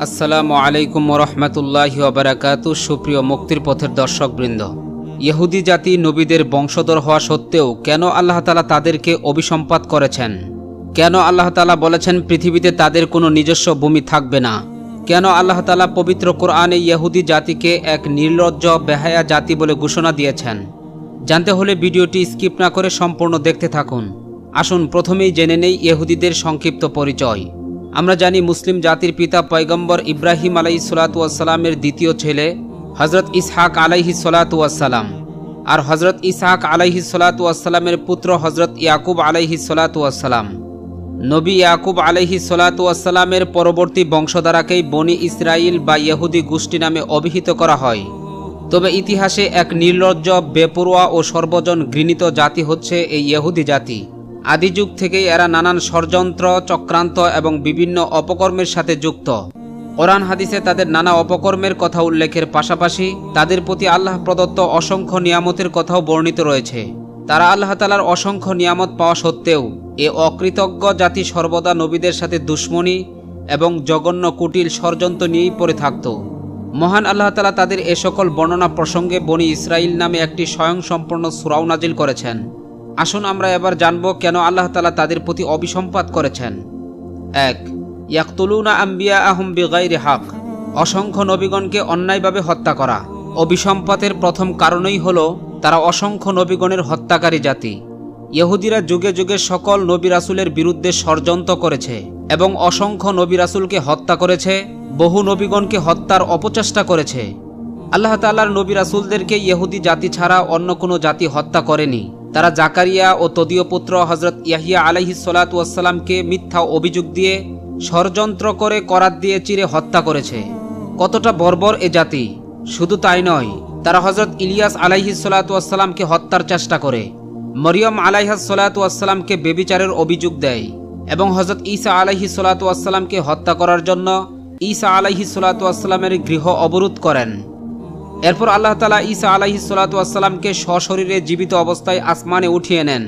আসসালামু আলাইকুম রহমতুল্লাহি ওবরাকাতু সুপ্রিয় মুক্তির পথের দর্শকবৃন্দ, ইহুদি জাতি নবীদের বংশধর হওয়া সত্ত্বেও কেন আল্লাহ তালা তাদেরকে অভিসম্পাত করেছেন? কেন আল্লাহ তালা বলেছেন পৃথিবীতে তাদের কোনো নিজস্ব ভূমি থাকবে না? কেন আল্লাহ তালা পবিত্র কোরআনে ইহুদি জাতিকে এক নির্লজ্জ, বেহায়া জাতি বলে ঘোষণা দিয়েছেন? জানতে হলে ভিডিওটি স্কিপ না করে সম্পূর্ণ দেখতে থাকুন। আসুন প্রথমেই জেনে নেই ইহুদিদের সংক্ষিপ্ত পরিচয়। আমরা জানি মুসলিম জাতির পিতা পয়গম্বর ইব্রাহিম আলাই সালাতামের দ্বিতীয় ছেলে হজরত ইসহাক আলাইহি সালাতাম আর হজরত ইসহাক আলাইহি সালাতামের পুত্র হজরত ইয়াকুব আলাইহি সালাতাম নবী ইয়াকুব আলাইহি সালাতামের পরবর্তী বংশধারাকেই বনি ইসরাইল বা ইহুদি গোষ্ঠী নামে অভিহিত করা হয়। তবে ইতিহাসে এক নির্লজ্জ, বেপরোয়া ও সর্বজন ঘৃণিত জাতি হচ্ছে এই ইহুদি জাতি। আদিযুগ থেকেই এরা নানান ষড়যন্ত্র, চক্রান্ত এবং বিভিন্ন অপকর্মের সাথে যুক্ত। কোরআন হাদিসে তাদের নানা অপকর্মের কথা উল্লেখের পাশাপাশি তাদের প্রতি আল্লাহ প্রদত্ত অসংখ্য নিয়ামতের কথাও বর্ণিত রয়েছে। তারা আল্লাহ তালার অসংখ্য নিয়ামত পাওয়া সত্ত্বেও এ অকৃতজ্ঞ জাতি সর্বদা নবীদের সাথে দুশ্মনী এবং জঘন্য কুটিল ষড়যন্ত্র নিয়েই পড়ে থাকত। মহান আল্লাহ তালা তাদের এ সকল বর্ণনা প্রসঙ্গে বনি ইসরাইল নামে একটি স্বয়ংসম্পূর্ণ সুরাও নাজিল করেছেন। আসুন আমরা এবার জানব কেন আল্লাহ তালা তাদের প্রতি অবিসম্পাত করেছেন। এক, ইয়াকতুলুনা আম্বিয়া আহম বেগাইরে হাক। অসংখ্য নবীগণকে অন্যায়ভাবে হত্যা করা। অবিসম্পাতের প্রথম কারণই হল তারা অসংখ্য নবীগণের হত্যাকারী জাতি। ইহুদিরা যুগে যুগে সকল নবী রাসুলের বিরুদ্ধে ষড়যন্ত্র করেছে এবং অসংখ্য নবী রাসুলকে হত্যা করেছে, বহু নবীগণকে হত্যার অপচেষ্টা করেছে। আল্লাহ তাল্লার নবী রাসুলদেরকে ইহুদি জাতি ছাড়া অন্য কোনো জাতি হত্যা করেনি। তারা জাকারিয়া ও তদীয় পুত্র হজরত ইয়াহিয়া আলাইহি সালাতামকে মিথ্যা অভিযোগ দিয়ে ষড়যন্ত্র করে করাত দিয়ে চিরে হত্যা করেছে। কতটা বর্বর এ জাতি। শুধু তাই নয়, তারা হজরত ইলিয়াস আলাইহি সালাতামকে হত্যার চেষ্টা করে। মরিয়ম আলাইহা সালাতামকে বেবিচারের অভিযোগ দেয় এবং হজরত ঈসা আলাইহি সালাতামকে হত্যা করার জন্য ঈসা আলাইহি সালাতামের গৃহ অবরোধ করেন। এরপর আল্লাহ তালা ঈসা আলাহি সাল্লাতামকে সশরীরে জীবিত অবস্থায় আসমানে উঠিয়ে নেন।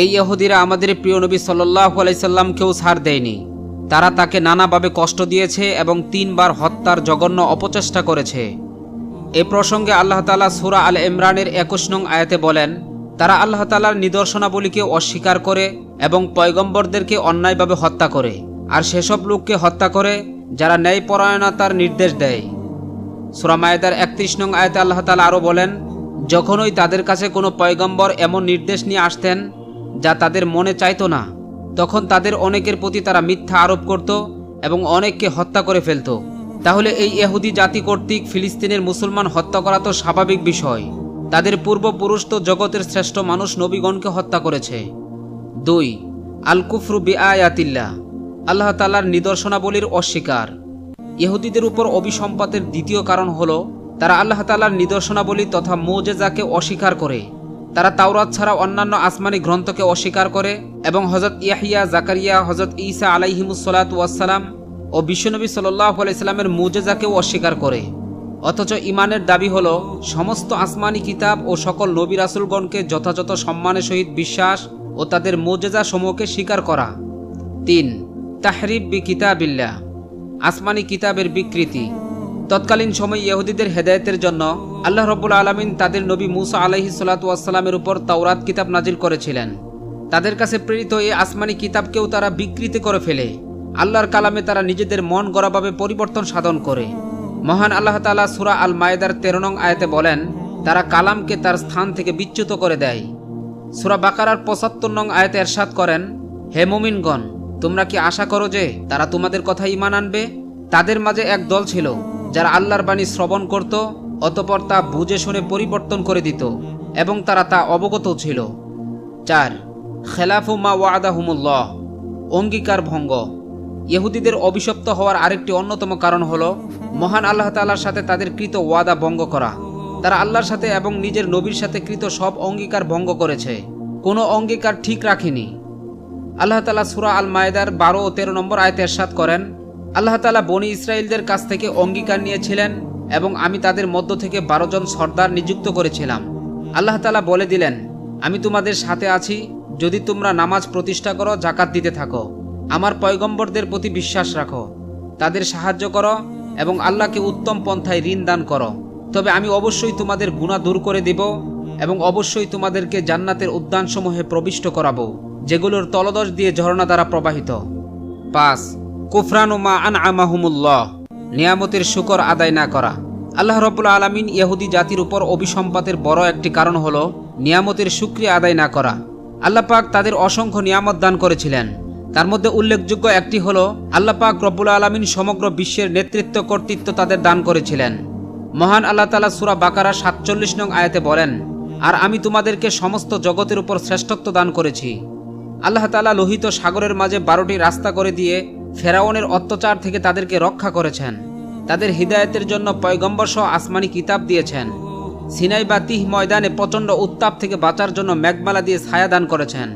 এই ইহুদিরা আমাদের প্রিয় নবী সাল্লাহ আলাইসাল্লামকেও ছাড় দেয়নি। তারা তাকে নানাভাবে কষ্ট দিয়েছে এবং তিনবার হত্যার জঘন্য অপচেষ্টা করেছে। এ প্রসঙ্গে আল্লাহ তালা সুরা আল ইমরানের একুশ নং আয়াতে বলেন, তারা আল্লাহ তালার নিদর্শনাবলীকে অস্বীকার করে এবং পয়গম্বরদেরকে অন্যায়ভাবে হত্যা করে। আর সেসব লোককে হত্যা করে যারা ন্যায়পরায়ণতার নির্দেশ দেয়। সুরামায়দার একত্রিশ নং আয়তে আল্লাহ তালা আরও বলেন, যখনই তাদের কাছে কোনো পয়গম্বর এমন নির্দেশ নিয়ে আসতেন যা তাদের মনে চাইতো না, তখন তাদের অনেকের প্রতি তারা মিথ্যা আরোপ করত এবং অনেককে হত্যা করে ফেলত। তাহলে এই এহুদি জাতি কর্তৃক ফিলিস্তিনের মুসলমান হত্যা করা তো স্বাভাবিক বিষয়। তাদের পূর্বপুরুষ তো জগতের শ্রেষ্ঠ মানুষ নবীগণকে হত্যা করেছে। দুই আল কুফরু বি আয়াতিল্লা আল্লাহ তালার নিদর্শনাবলীর অস্বীকার। ইহুদিদের উপর অভিসম্পাতের দ্বিতীয় কারণ হল, তারা আল্লাহ তালার নিদর্শনাবলী তথা মোজেজাকে অস্বীকার করে। তারা তাওরাত ছাড়া অন্যান্য আসমানি গ্রন্থকে অস্বীকার করে এবং হজরত ইয়াহিয়া, জাকারিয়া হজরত ঈসা আলাইহিমুসলাত ওয়াসালাম ও বিশ্বনবী সাল্লাহ আলাইস্লামের মোজেজাকেও অস্বীকার করে। অথচ ইমানের দাবি হল, সমস্ত আসমানি কিতাব ও সকল নবী রাসুলগণকে যথাযথ সম্মানের সহিত বিশ্বাস ও তাদের মোজেজা সমূহকে স্বীকার করা। তিন, তাহরিব বি কিতাবিল্লা আসমানি কিতাবের বিকৃতি। তৎকালীন সময় ইহুদিদের হেদায়তের জন্য আল্লাহ রব্বুল আলমিন তাদের নবী মুসা আলহি সাল্লাতামের উপর তাওরাত কিতাব নাজিল করেছিলেন। তাদের কাছে প্রেরিত এই আসমানি কিতাবকেও তারা বিকৃতি করে ফেলে। আল্লাহর কালামে তারা নিজেদের মন গড়াভাবে পরিবর্তন সাধন করে। মহান আল্লাহ তালা সুরা আল মায়েদার তেরো নং আয়তে বলেন, তারা কালামকে তার স্থান থেকে বিচ্যুত করে দেয়। সুরা বাকারার পঁচাত্তর নং আয়তে এরশাদ করেন, হে মুমিনগণ তোমরা কি আশা করো যে তারা তোমাদের কথা ইমান আনবে? তাদের মাঝে এক দল ছিল, যারা আল্লাহর বাণী শ্রবণ করত, অতপর তা বুঝে শুনে পরিবর্তন করে দিত, এবং তারা তা অবগত ছিল। চার, খেলাফু মা ওয়াদাহুমুল্লাহ, অঙ্গীকার ভঙ্গ। ইহুদিদের অভিশপ্ত হওয়ার আরেকটি অন্যতম কারণ হল, মহান আল্লাহ তাল্লার সাথে তাদের কৃত ওয়াদা ভঙ্গ করা। তারা আল্লাহর সাথে এবং নিজের নবীর সাথে কৃত সব অঙ্গীকার ভঙ্গ করেছে। কোনো অঙ্গীকার ঠিক রাখেনি। আল্লাহ তালা সুরা আল মায়েদার বারো ও তেরো নম্বর আয়তে এরশাদ করেন, আল্লাহ তালা বনি ইসরায়েলদের কাছ থেকে অঙ্গীকার নিয়েছিলেন এবং আমি তাদের মধ্য থেকে বারো জন সর্দার নিযুক্ত করেছিলাম। আল্লাহ তালা বলে দিলেন, আমি তোমাদের সাথে আছি, যদি তোমরা নামাজ প্রতিষ্ঠা করো জাকাত দিতে থাকো। আমার পয়গম্বরদের প্রতি বিশ্বাস রাখো, তাদের সাহায্য করো এবং আল্লাহকে উত্তম পন্থায় ঋণ দান করো। তবে আমি অবশ্যই তোমাদের গুণা দূর করে দেব এবং অবশ্যই তোমাদেরকে জান্নাতের উদ্যানসমূহে প্রবিষ্ট করাবো। যেগুলোর তলদশ দিয়ে ঝর্ণা দ্বারা প্রবাহিত। পাঁচ কুফরানুমা আন আমাহুমুল্লাহ নিয়ামতের শুকর আদায় না করা। আল্লাহ রব্বুল আলমিন ইহুদি জাতির উপর অভিসম্পাতের বড় একটি কারণ হল নিয়ামতের সুক্রিয়া আদায় না করা। আল্লাহ পাক তাদের অসংখ্য নিয়ামত দান করেছিলেন। তার মধ্যে উল্লেখযোগ্য একটি হল, আল্লাহ পাক রব্বুল আলমিন সমগ্র বিশ্বের নেতৃত্ব কর্তৃত্ব তাদের দান করেছিলেন। মহান আল্লাহ তালা সুরা বাকারা সাতচল্লিশ নং আয়াতে বলেন, আর আমি তোমাদেরকে সমস্ত জগতের উপর শ্রেষ্ঠত্ব দান করেছি। আল্লাহ তালা লোহিত সাগরের মাঝে বারোটি রাস্তা করে দিয়ে ফেরাউনের অত্যাচার থেকে তাদেরকে রক্ষা করেছেন। তাদের হৃদায়তের জন্য পয়গম্বর সহ আসমানি কিতাব দিয়েছেন। সিনাই বা তিহ ময়দানে প্রচণ্ড উত্তাপ থেকে বাঁচার জন্য মেঘমালা দিয়ে ছায়া দান করেছেন।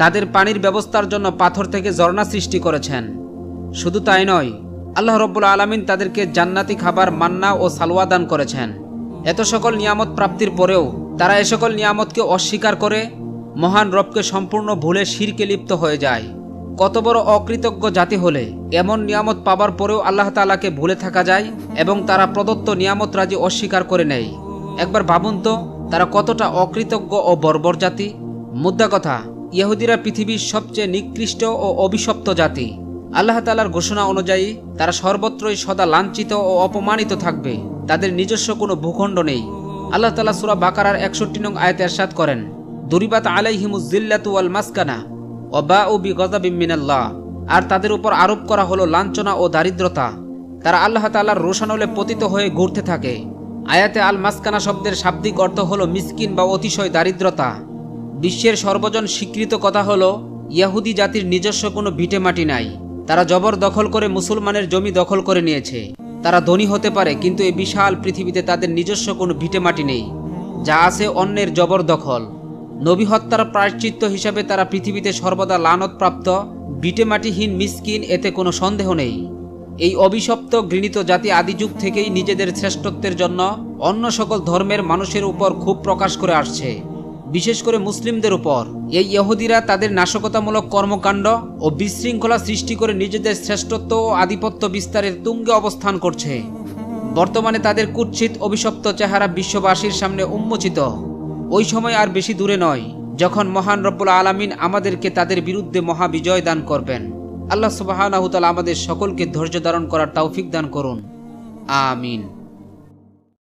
তাদের পানির ব্যবস্থার জন্য পাথর থেকে ঝর্ণা সৃষ্টি করেছেন। শুধু তাই নয়, আল্লাহ রব্বুল আলমিন তাদেরকে জান্নাতি খাবার মান্না ও সালোয়া দান করেছেন। এত সকল নিয়ামত প্রাপ্তির পরেও তারা এ সকল নিয়ামতকে অস্বীকার করে মহান রবকে সম্পূর্ণ ভুলে শিরকে লিপ্ত হয়ে যায়। কত বড় অকৃতজ্ঞ জাতি হলে এমন নিয়ামত পাবার পরেও আল্লাহ তালাকে ভুলে থাকা যায় এবং তারা প্রদত্ত নিয়ামত রাজি অস্বীকার করে নেয়। একবার ভাবুন তো, তারা কতটা অকৃতজ্ঞ ও বর্বর জাতি? মুদ্রা কথা, ইহুদিরা পৃথিবীর সবচেয়ে নিকৃষ্ট ও অভিশপ্ত জাতি। আল্লাহ তালার ঘোষণা অনুযায়ী, তারা সর্বত্রই সদা লাঞ্ছিত ও অপমানিত থাকবে। তাদের নিজস্ব কোনো ভূখণ্ড নেই। আল্লাহ তালা সুরা বাকারার একষট্টি নং আয়তে এরশাদ করেন দুরিবাত আলাইহিমুজিল্লাতু ওয়াল মাসকানা ও বা ও বি মিনাল্লাহ। আর তাদের উপর আরোপ করা হলো লাঞ্ছনা ও দারিদ্রতা। তারা আল্লাহ তালার রোশানলে পতিত হয়ে ঘুরতে থাকে। আয়াতে আল মাসকানা শব্দের শাব্দিক অর্থ হলো মিসকিন বা অতিশয় দারিদ্রতা। বিশ্বের সর্বজন স্বীকৃত কথা হলো, ইয়াহুদি জাতির নিজস্ব কোনো ভিটেমাটি নাই। তারা জবর দখল করে মুসলমানের জমি দখল করে নিয়েছে। তারা ধনী হতে পারে, কিন্তু এই বিশাল পৃথিবীতে তাদের নিজস্ব কোনো ভিটেমাটি নেই, যা আছে অন্যের জবর দখল। নবী হত্যার প্রায়শ্চিত্ত হিসাবে তারা পৃথিবীতে সর্বদা লানতপ্রাপ্ত ভিটেমাটিহীন মিসকিন, এতে কোনো সন্দেহ নেই। এই অভিশপ্ত ঘৃণিত জাতি আদিযুগ থেকেই নিজেদের শ্রেষ্ঠত্বের জন্য অন্য সকল ধর্মের মানুষের উপর খুব প্রকাশ করে আসছে। বিশেষ করে মুসলিমদের উপর। এই ইহুদিরা তাদের নাশকতামূলক কর্মকাণ্ড ও বিশৃঙ্খলা সৃষ্টি করে নিজেদের শ্রেষ্ঠত্ব ও আধিপত্য বিস্তারের তুঙ্গে অবস্থান করছে। বর্তমানে তাদের কুৎসিত অভিশপ্ত চেহারা বিশ্ববাসীর সামনে উন্মোচিত। ওই সময় আর বেশি দূরে নয়, যখন মহান রব্বুল আলমিন আমাদেরকে তাদের বিরুদ্ধে মহাবিজয় দান করবেন। আল্লাহ সুবাহ আমাদের সকলকে ধৈর্য ধারণ করার তৌফিক দান করুন। আমিন।